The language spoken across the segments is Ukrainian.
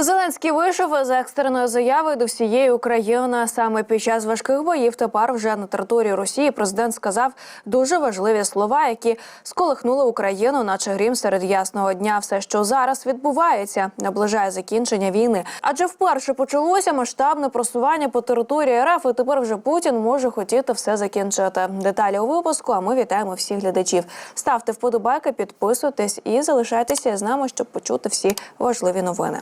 Зеленський вийшов з екстреної заяви до всієї України. Саме під час важких боїв тепер вже на території Росії президент сказав дуже важливі слова, які сколихнули Україну, наче грім серед ясного дня. Все, що зараз відбувається, наближає закінчення війни. Адже вперше почалося масштабне просування по території РФ, і тепер вже Путін може хотіти все закінчити. Деталі у випуску. А ми вітаємо всіх глядачів. Ставте вподобайки, підписуйтесь і залишайтеся з нами, щоб почути всі важливі новини.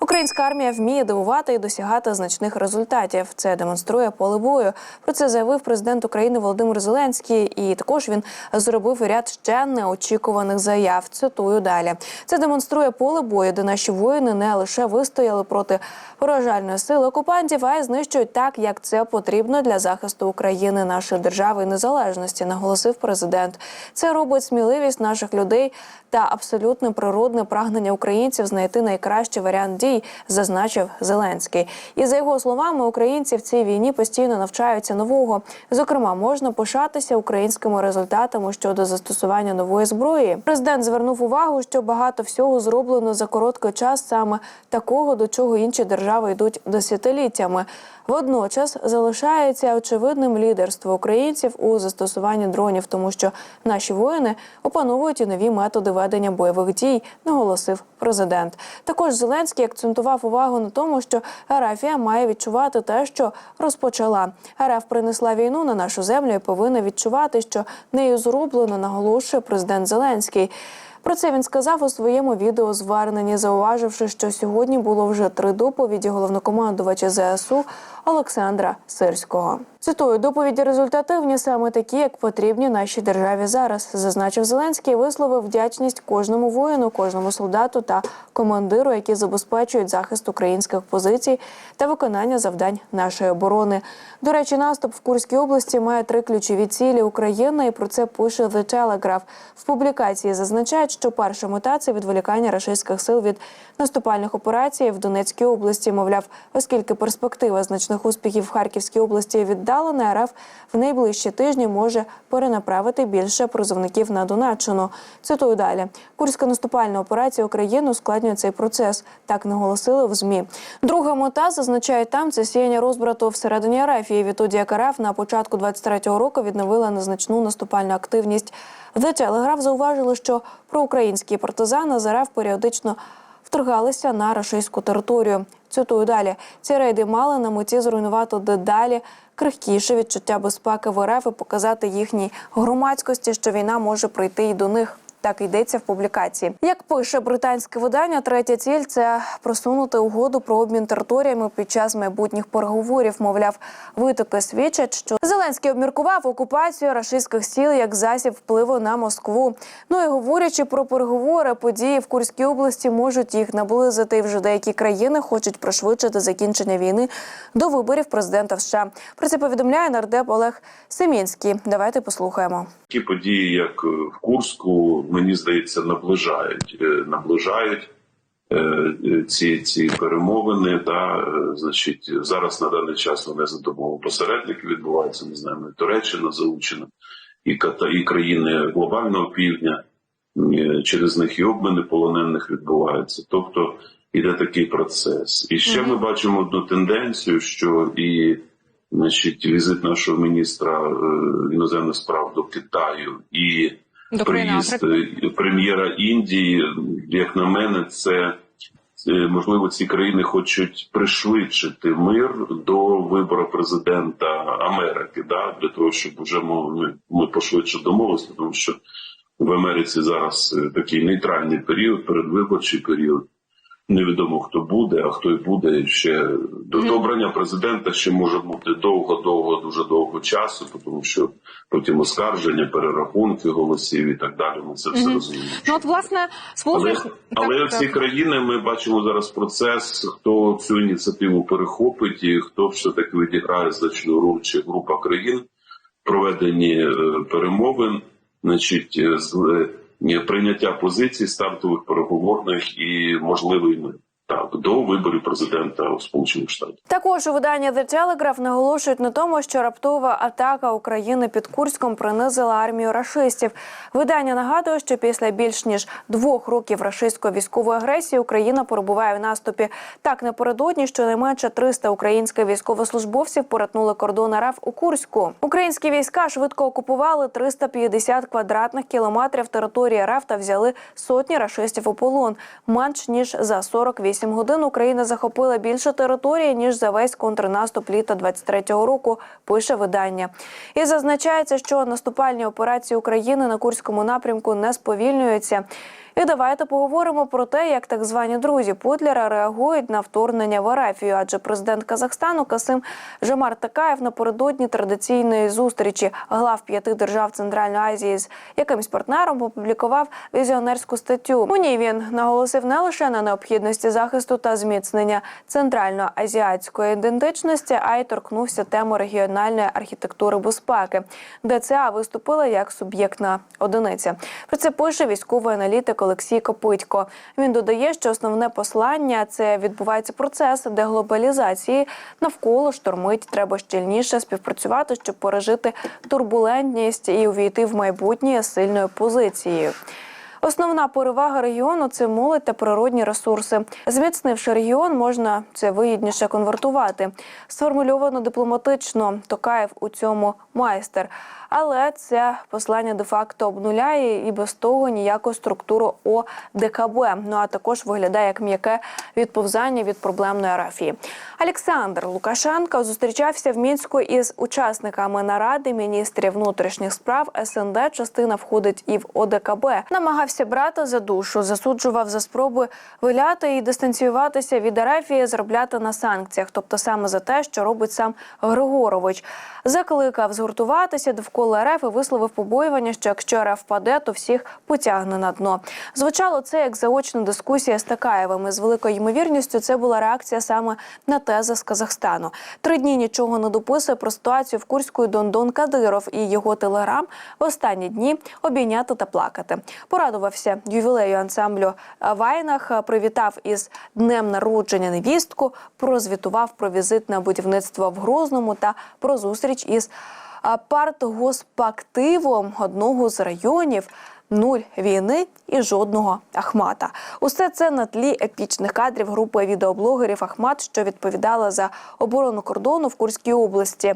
Українська армія вміє дивувати і досягати значних результатів. Це демонструє поле бою. Про це заявив президент України Володимир Зеленський. І також він зробив ряд ще неочікуваних заяв. Цитую далі. Це демонструє поле бою, де наші воїни не лише вистояли проти поражальної сили окупантів, а й знищують так, як це потрібно для захисту України, нашої держави і незалежності. Наголосив президент. Це робить сміливість наших людей та абсолютне природне прагнення українців знайти найкращий варіант дій, зазначив Зеленський. І за його словами, українці в цій війні постійно навчаються нового. Зокрема, можна пишатися українськими результатами щодо застосування нової зброї. Президент звернув увагу, що багато всього зроблено за короткий час, саме такого, до чого інші держави йдуть десятиліттями. Водночас залишається очевидним лідерство українців у застосуванні дронів, тому що наші воїни опановують і нові методи ведення бойових дій, наголосив президент. Також Зеленський акцентував увагу на тому, що Арафія має відчувати те, що розпочала. РФ принесла війну на нашу землю і повинна відчувати, що нею зроблено, наголошує президент Зеленський. Про це він сказав у своєму відеозверненні, зауваживши, що сьогодні було вже три доповіді головнокомандувача ЗСУ Олександра Сирського. Цитую, доповіді результативні саме такі, як потрібні нашій державі зараз, зазначив Зеленський. і Висловив вдячність кожному воїну, кожному солдату та командиру, які забезпечують захист українських позицій та виконання завдань нашої оборони. До речі, наступ в Курській області має три ключові цілі України, і про це пише The Telegraph. В публікації зазначають, що перша мета це відволікання рашистських сил від наступальних операцій в Донецькій області. Мовляв, оскільки перспектива значних успіхів в Харківській області віддалена, РФ в найближчі тижні може перенаправити більше призовників на Донеччину. Цитую далі: Курська наступальна операція України ускладнює цей процес. Так наголосили в змі. Друга мета зазначає там це сіяння розбрату всередині РФ. І відтоді як РФ на початку 23-го року відновила незначну наступальну активність. The Telegraph зауважили, що проукраїнські партизани з РФ періодично вторгалися на рашистську територію. Цитую далі. Ці рейди мали на меті зруйнувати дедалі крихкіше відчуття безпеки в РФ і показати їхній громадськості, що війна може прийти і до них. Так йдеться в публікації. Як пише британське видання, третя ціль це просунути угоду про обмін територіями під час майбутніх переговорів. Мовляв, витоки свідчать, що Зеленський обміркував окупацію рашистських сіл як засіб впливу на Москву. Ну і говорячи про переговори, події в Курській області можуть їх наблизити. Вже деякі країни хочуть пришвидшити закінчення війни до виборів президента США. Про це повідомляє нардеп Олег Семінський. Давайте послухаємо. Такі події, як е, в Курську, мені здається, наближають е, наближають е, ці ці перемовини. Да, е, значить, зараз на даний час вони за допомогою посередників відбуваються. Ми знаємо, і Туреччина залучена, і і країни глобального півдня. Через них і обміни полонених відбуваються. Тобто іде такий процес. І ще ми бачимо одну тенденцію, що і значить, візит нашого міністра іноземних справ до Китаю і приїзд е, прем'єра Індії, як на мене, це е, можливо ці країни хочуть пришвидшити мир до вибору президента Америки, да, для того, щоб вже ми, ми пошвидше домовилися, тому що в Америці зараз е, такий нейтральний період, передвиборчий період. Невідомо хто буде, а хто й буде і ще до добрання президента ще може бути довго-довго, дуже довго часу, тому що потім оскарження, перерахунки голосів і так далі. Ми це все розуміємо. Ну от власне Але, сполучених але Так, всі так. країни ми бачимо зараз процес, хто цю ініціативу перехопить, і хто все таки відіграє значну роль чи група країн в проведенні е, перемовин, значить, е, з е, прийняття позицій стартових переговорних і можливий мир. Так, до виборів президента у Сполучених Штатах. Також у виданні The Telegraph наголошують на тому, що раптова атака України під Курськом принизила армію рашистів. Видання нагадує, що після більш ніж двох років рашистської військової агресії Україна перебуває в наступі. Так напередодні щонайменше 300 українських військовослужбовців перетнули кордон РФ у Курську. Українські війська швидко окупували 350 квадратних кілометрів території РФ та взяли сотні рашистів у полон. Менш ніж за 48 годин Україна захопила більше території ніж за весь контрнаступ літа 23-го року. Пише видання. І зазначається, що наступальні операції України на курському напрямку не сповільнюються. І давайте поговоримо про те, як так звані друзі Путлера реагують на вторгнення в Арафію. Адже президент Казахстану Касим Жамар Такаєв напередодні традиційної зустрічі глав п'яти держав Центральної Азії з якимсь партнером опублікував візіонерську статтю. У ній він наголосив не лише на необхідності захисту та зміцнення центральноазіатської ідентичності, а й торкнувся теми регіональної архітектури безпеки. ДЦА виступила як суб'єктна одиниця. Про це пише військовий аналітик Олексій Копитько. Він додає, що основне послання це відбувається процес деглобалізації. Навколо штормить треба щільніше співпрацювати, щоб пережити турбулентність і увійти в майбутнє сильною позицією. Основна перевага регіону це молодь та природні ресурси. Зміцнивши регіон, можна це вигідніше конвертувати. Сформульовано дипломатично. Токаєв у цьому майстер. Але це послання де-факто обнуляє і без того ніяку структуру ОДКБ. Ну а також виглядає як м'яке відповзання від проблемної арафії. Олександр Лукашенко зустрічався в мінську із учасниками наради міністрів внутрішніх справ СНД. Частина входить і в ОДКБ. Намагався брати за душу, засуджував за спроби виляти і дистанціюватися від арафії, заробляти на санкціях, тобто саме за те, що робить сам Григорович. Закликав згуртуватися довкола РФ і висловив побоювання, що якщо РФ впаде, то всіх потягне на дно. Звучало це як заочна дискусія з Такаєвим. І з великою ймовірністю це була реакція саме на тези з Казахстану. Три дні нічого не дописує про ситуацію в Курську Дондон Кадиров і його телеграм в останні дні обійняти та плакати. Порадувався ювілею ансамблю Вайнах, привітав із днем народження невістку, прозвітував про візит на будівництво в Грозному та про зустріч із партгоспактивом одного з районів. Нуль війни і жодного Ахмата. Усе це на тлі епічних кадрів групи відеоблогерів Ахмат, що відповідала за оборону кордону в Курській області.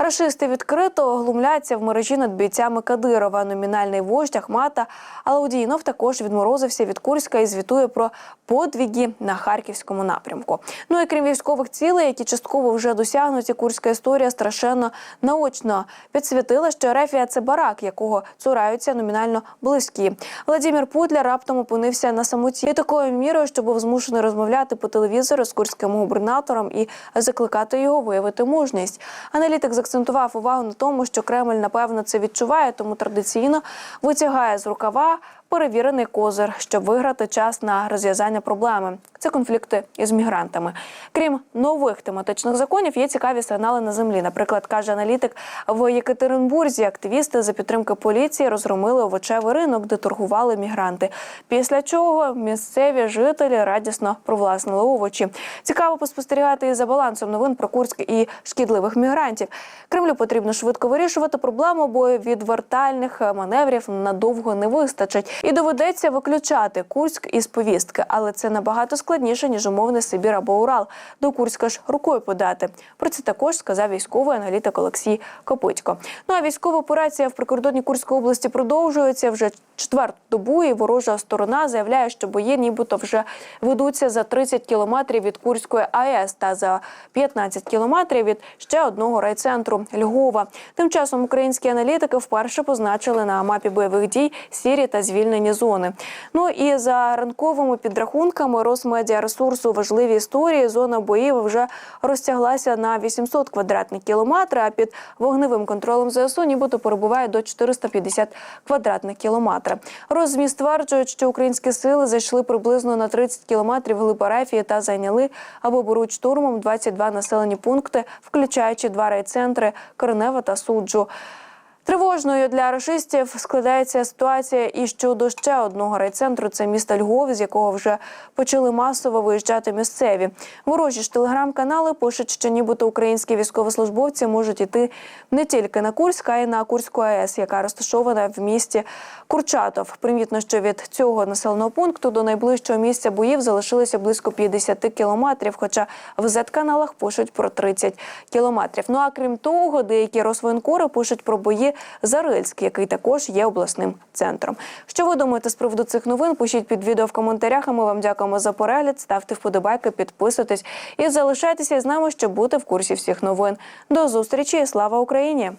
Рашисти відкрито глумляться в мережі над бійцями Кадирова. Номінальний вождь Ахмата Алаудінов також відморозився від Курська і звітує про подвіги на харківському напрямку. Ну і крім військових цілей, які частково вже досягнуті, курська історія страшенно наочно підсвітила, що Рефія це барак, якого цураються номінально близькі. Владимир Путля раптом опинився на самоті і такою мірою, що був змушений розмовляти по телевізору з курським губернатором і закликати його виявити мужність. Аналітик заакцентував увагу на тому, що Кремль напевно це відчуває, тому традиційно витягає з рукава перевірений козир, щоб виграти час на розв'язання проблеми. Це конфлікти із мігрантами. Крім нових тематичних законів, є цікаві сигнали на землі. Наприклад, каже аналітик, в Єкатеринбурзі активісти за підтримки поліції розгромили овочевий ринок, де торгували мігранти. Після чого місцеві жителі радісно привласнили овочі. Цікаво поспостерігати і за балансом новин про Курськ і шкідливих мігрантів. Кремлю потрібно швидко вирішувати проблему, бо відвертальних маневрів надовго не вистачить, і доведеться виключати Курськ із повістки. Але це набагато складніше ніж умовний Сибір або Урал. До Курська ж рукою подати. Про це також сказав військовий аналітик Олексій Копитько. Ну а військова операція в прикордонні Курської області продовжується вже четверту добу. І ворожа сторона заявляє, що бої нібито вже ведуться за 30 кілометрів від Курської АЕС та за 15 кілометрів від ще одного райцентру Львова. Тим часом українські аналітики вперше позначили на мапі бойових дій сірі та звільнені зони. Ну і за ранковими підрахунками Росмедіаресурсу важливі історії. Зона боїв вже розтяглася на 800 квадратних кілометрів, а під вогневим контролем ЗСУ нібито перебуває до 450 квадратних кілометрів. Розмі стверджують, що українські сили зайшли приблизно на 30 кілометрів глиб Арефії та зайняли або беруть штурмом 22 населені пункти, включаючи два райцентри Коренева та Суджу. Тривожною для рашистів складається ситуація і щодо ще одного райцентру. Це місто Львов, з якого вже почали масово виїжджати місцеві. Ворожі ж телеграм-канали пишуть, що нібито українські військовослужбовці можуть іти не тільки на Курськ, а й на Курську АЕС, яка розташована в місті Курчатов. Примітно, що від цього населеного пункту до найближчого місця боїв залишилося близько 50 кілометрів. Хоча в Z-каналах пишуть про 30 кілометрів. Ну а крім того, деякі розвоєнкори пишуть про бої за Рильськ, який також є обласним центром. Що ви думаєте з приводу цих новин? Пишіть під відео в коментарях. А ми вам дякуємо за перегляд. Ставте вподобайки, підписуйтесь і залишайтеся з нами, щоб бути в курсі всіх новин. До зустрічі! Слава Україні!